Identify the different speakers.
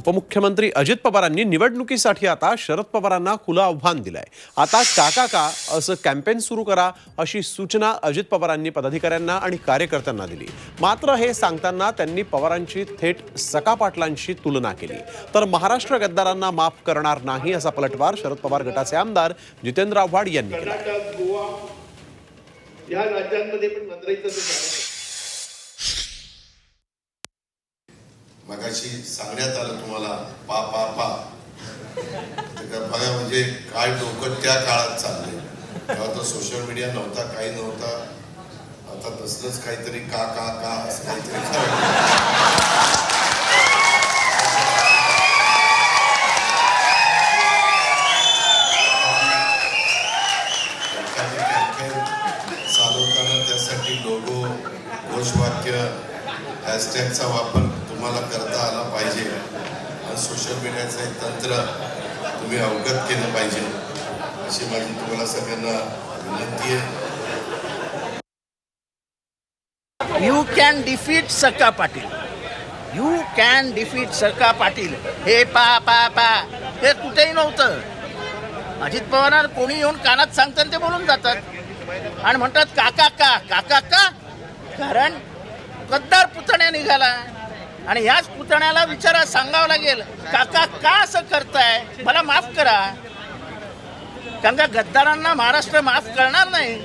Speaker 1: उपमुख्यमंत्री अजित पवारांनी निवडणुकीसाठी आता शरद पवारांना खुलं आव्हान दिलंय. आता काका का असं कॅम्पेन सुरू करा अशी सूचना अजित पवारांनी पदाधिकाऱ्यांना आणि कार्यकर्त्यांना दिली. मात्र हे सांगताना त्यांनी पवारांची थेट सका पाटलांशी तुलना केली. तर महाराष्ट्र गद्दारांना माफ करणार नाही असा पलटवार शरद पवार गटाचे आमदार जितेंद्र आव्हाड यांनी केला.
Speaker 2: या राज्यांमध्ये पण
Speaker 3: मगाशी सांगण्यात आलं तुम्हाला पा पा पा. बघा म्हणजे काय डोकं त्या काळात चाललंय. तेव्हा तर सोशल मीडिया नव्हता काही नव्हता. आता तसलंच काहीतरी का का का असं काहीतरी चालवताना त्यासाठी लोगो घोषवाक्य हॅशटॅगचा वापर तुम्हाला करता आला पाहिजे. आणि सोशल मीडियाचं एक तंत्र तुम्ही अवगत केलं पाहिजे. अशी माझी तुम्हाला सगळ्यांना विनंती आहे.
Speaker 4: यू कॅन डिफीट सका पाटील यू कॅन डिफीट सका पाटील हे पा पा पा. हे कुठेही नव्हतं. अजित पवारांना कोणी येऊन कानात सांगतात ते बोलून जातात. आणि म्हणतात काका का काका का? कारण गद्दार पुतण्या निघाला. आणि याच पुतण्याला विचारा सांगावं लागेल काका का असं करताय? मला माफ करा. कारण का गद्दारांना महाराष्ट्र माफ करणार नाही.